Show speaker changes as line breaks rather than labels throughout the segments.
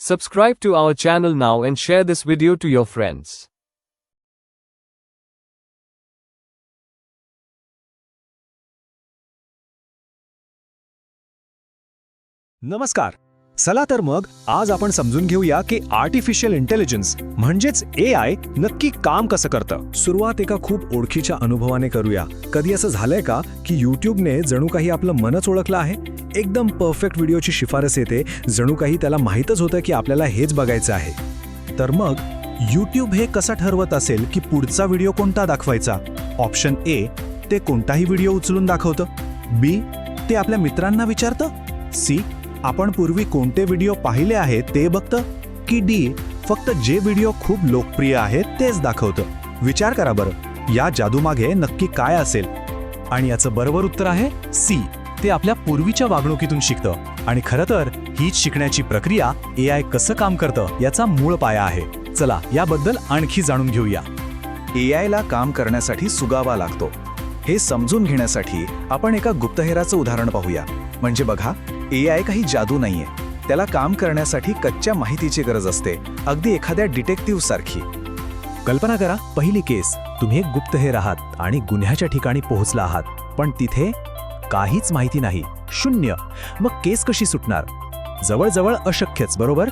Subscribe to our channel now and share this video to your friends.
नमस्कार. चला तर मग आज आपण समजून घेऊया की आर्टिफिशियल इंटेलिजन्स म्हणजेच ए आय नक्की काम कसं करतं. सुरुवात एका खूप ओळखीच्या अनुभवाने करूया. कधी असं झालंय का की युट्यूबने जणू काही आपलं मनच ओळखलं आहे? एकदम परफेक्ट व्हिडिओची शिफारस येते. जणू काही त्याला माहीतच होतं की आपल्याला हेच बघायचं आहे. तर मग यूट्यूब हे कसं ठरवत असेल की पुढचा व्हिडिओ कोणता दाखवायचा? ऑप्शन ए ते कोणताही व्हिडिओ उचलून दाखवतं. बी ते आपल्या मित्रांना विचारतं. सी आपण पूर्वी कोणते व्हिडिओ पाहिले आहेत ते बघतं. की डी फक्त जे व्हिडिओ खूप लोकप्रिय आहेत तेच दाखवतं. विचार करा बरं. या जादूमागे नक्की काय असेल? आणि याचं बरोबर उत्तर आहे सी ते आपल्या पूर्वीच्या वागणुकीतून शिकतं. आणि खरं तर हीच शिकण्याची प्रक्रिया ए आय कसं काम करतं याचा मूळ पाया आहे. चला याबद्दल आणखी जाणून घेऊया.
ए आयला काम करण्यासाठी सुगावा लागतो. हे समजून घेण्यासाठी आपण एका गुप्तहेराचं उदाहरण पाहूया. म्हणजे बघा ए आय काही जादू नाहीये. त्याला काम करण्यासाठी कच्च्या माहितीची गरज असते. अगदी एखाद्या डिटेक्टिव्ह सारखी.
कल्पना करा पहिली केस तुम्ही एक गुप्तहेर आहात आणि गुन्ह्याच्या ठिकाणी पोहोचला आहात. पण तिथे काहीच माहिती नाही. शून्य. मग केस कशी सुटणार? जवळजवळ अशक्यच बरोबर?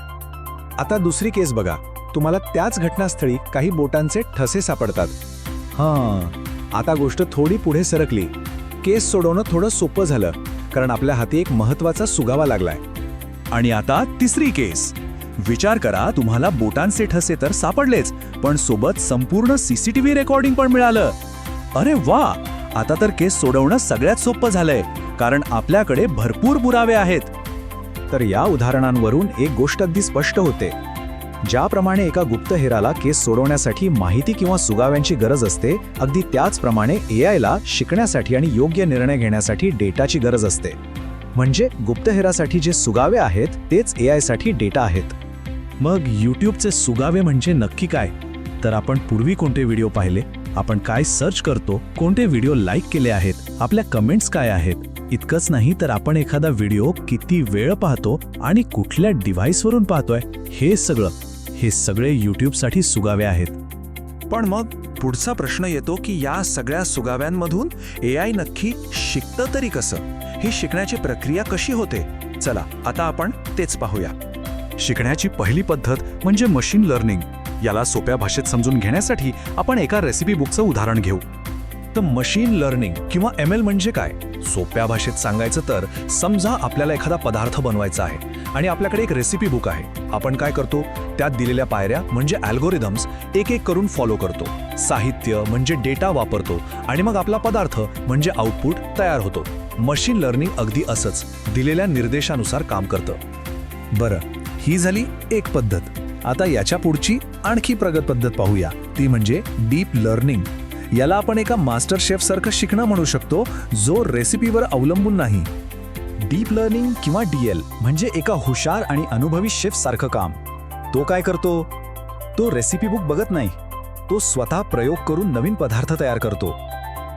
आता दुसरी केस बघा. तुम्हाला त्याच घटनास्थळी काही बोटांचे ठसे सापडतात. हां. आता गोष्ट थोडी पुढे सरकली. केस सोडवणं थोडं सोपं झालं कारण आपल्या हाती एक महत्त्वाचा सुगावा लागलाय.
आणि आता तिसरी केस. विचार करा तुम्हाला बोटांचे ठसे तर सापडलेच पण सोबत संपूर्ण सीसीटीव्ही रेकॉर्डिंग पण मिळालं. अरे वा! आता तर केस सोडवणं सगळ्यात सोपं झालंय कारण आपल्याकडे भरपूर पुरावे आहेत.
तर या उदाहरणांवरून एक गोष्ट अगदी स्पष्ट होते. ज्याप्रमाणे एका गुप्तहेराला केस सोडवण्यासाठी माहिती किंवा सुगाव्यांची गरज असते अगदी त्याचप्रमाणे ए आयला शिकण्यासाठी आणि योग्य निर्णय घेण्यासाठी डेटाची गरज असते. म्हणजे गुप्तहेरासाठी जे सुगावे आहेत तेच ए आयसाठी डेटा आहेत.
मग यूट्यूबचे सुगावे म्हणजे नक्की काय? तर आपण पूर्वी कोणते व्हिडिओ पाहिले? आपण काय सर्च करतो कोणते व्हिडिओ लाईक केले आहेत आपल्या कमेंट्स काय आहेत इतकंच नाही तर आपण एखादा व्हिडिओ किती वेळ पाहतो आणि कुठल्या डिव्हाइसवरून पाहतोय हे सगळं हे सगळे यूट्यूबसाठी सुगावे आहेत.
पण मग पुढचा प्रश्न येतो की या सगळ्या सुगाव्यांमधून ए आय नक्की शिकतं तरी कसं? ही शिकण्याची प्रक्रिया कशी होते? चला आता आपण तेच पाहूया.
शिकण्याची पहिली पद्धत म्हणजे मशीन लर्निंग याला सोप्या भाषेत समजून घेण्यासाठी आपण एका रेसिपी बुकचं उदाहरण घेऊ. तर मशीन लर्निंग किंवा एम एल म्हणजे काय? सोप्या भाषेत सांगायचं तर समजा आपल्याला एखादा पदार्थ बनवायचा आहे आणि आपल्याकडे एक रेसिपी बुक आहे. आपण काय करतो? त्यात दिलेल्या पायऱ्या म्हणजे अल्गोरिदम्स एक एक करून फॉलो करतो. साहित्य म्हणजे डेटा वापरतो आणि मग आपला पदार्थ म्हणजे आउटपुट तयार होतो. मशीन लर्निंग अगदी असंच दिलेल्या निर्देशानुसार काम करतं. बरं ही झाली एक पद्धत. आता याच्या पुढची आणखी प्रगत पद्धत पाहूया. ती म्हणजे डीप लर्निंग. याला आपण एका मास्टर शेफ सारखं शिकणं म्हणू शकतो जो रेसिपीवर अवलंबून नाही. डीप लर्निंग किंवा डीएल म्हणजे एका हुशार आणि अनुभवी शेफ सारखं काम. तो काय करतो? तो रेसिपी बुक बघत नाही. तो स्वतः प्रयोग करून नवीन पदार्थ तयार करतो.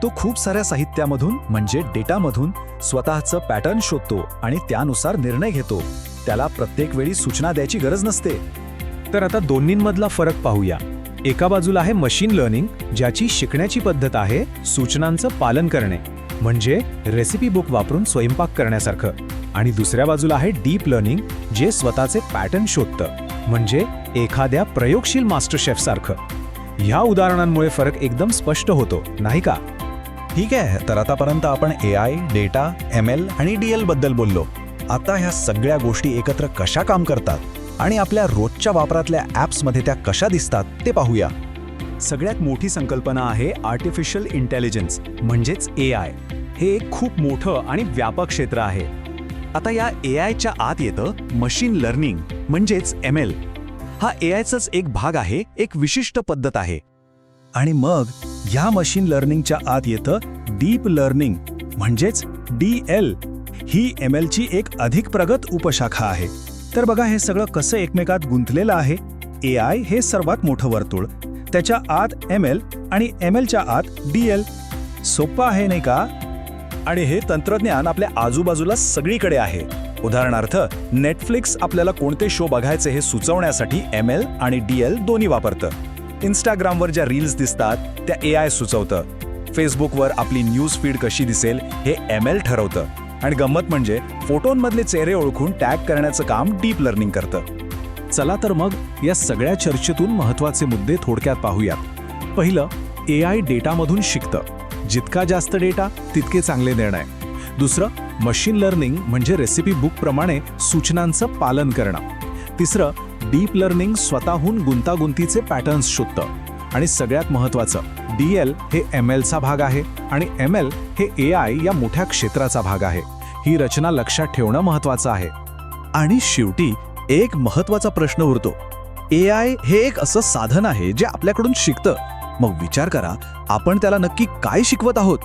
तो खूप साऱ्या साहित्यामधून म्हणजे डेटामधून स्वतःचं पॅटर्न शोधतो आणि त्यानुसार निर्णय घेतो. त्याला प्रत्येक वेळी सूचना द्यायची गरज नसते. तर आता दोन्हींमधला फरक पाहूया. एका बाजूला आहे मशीन लर्निंग ज्याची शिकण्याची पद्धत आहे सूचनांचं पालन करणे म्हणजे रेसिपी बुक वापरून स्वयंपाक करण्यासारखं. आणि दुसऱ्या बाजूला आहे डीप लर्निंग जे स्वतःचे पॅटर्न शोधतं म्हणजे एखाद्या प्रयोगशील मास्टर शेफ सारखं. ह्या उदाहरणांमुळे फरक एकदम स्पष्ट होतो नाही का?
ठीक आहे तर आतापर्यंत आपण A I data M L आणि डी एलबद्दल बोललो. आता ह्या सगळ्या गोष्टी एकत्र कशा काम करतात? आणि आपल्या रोजच्या वापरातल्या ॲप्समध्ये त्या कशा दिसतात ते पाहूया.
सगळ्यात मोठी संकल्पना आहे आर्टिफिशियल इंटेलिजन्स म्हणजेच ए आय हे एक खूप मोठं आणि व्यापक क्षेत्र आहे. आता या ए आयच्या आत येतं मशीन लर्निंग म्हणजेच एम एल हा ए आयचाच एक भाग आहे एक विशिष्ट पद्धत आहे.
आणि मग ह्या मशीन लर्निंगच्या आत येतं डीप लर्निंग म्हणजेच डी एल ही एम एलची एक अधिक प्रगत उपशाखा आहे. तर बघा हे सगळं कसं एकमेकात गुंतलेलं आहे. ए आय हे सर्वात मोठं वर्तुळ. त्याच्या आत एम एल आणि एम एलच्या आत डी एल सोपं आहे नाही का? आणि हे तंत्रज्ञान आपल्या आजूबाजूला सगळीकडे आहे.
उदाहरणार्थ नेटफ्लिक्स आपल्याला कोणते शो बघायचे हे सुचवण्यासाठी एम एल आणि डी एल दोन्ही वापरतं. इंस्टाग्रामवर ज्या रील्स दिसतात त्या ए आय सुचवतं. फेसबुकवर आपली न्यूज फीड कशी दिसेल हे एम एल ठरवतं. आणि गंमत म्हणजे फोटोंमधले चेहरे ओळखून टॅग करण्याचं काम डीप लर्निंग करतं. चला तर मग या सगळ्या चर्चेतून महत्त्वाचे मुद्दे थोडक्यात पाहूयात. पहिलं ए आय डेटामधून शिकतं. जितका जास्त डेटा तितके चांगले निर्णय. दुसरं मशीन लर्निंग म्हणजे रेसिपी बुकप्रमाणे सूचनांचं पालन करणं. तिसरं डीप लर्निंग स्वतःहून गुंतागुंतीचे पॅटर्न्स शोधतं. आणि सगळ्यात महत्त्वाचं डी एल हे एम एलचा भाग आहे आणि एम एल हे ए आय या मोठ्या क्षेत्राचा भाग आहे. ही रचना लक्षात ठेवणं महत्त्वाचं आहे.
आणि शेवटी एक महत्त्वाचा प्रश्न उरतो. ए आय हे एक असं साधन आहे जे आपल्याकडून शिकतं. मग विचार करा आपण त्याला नक्की काय शिकवत आहोत?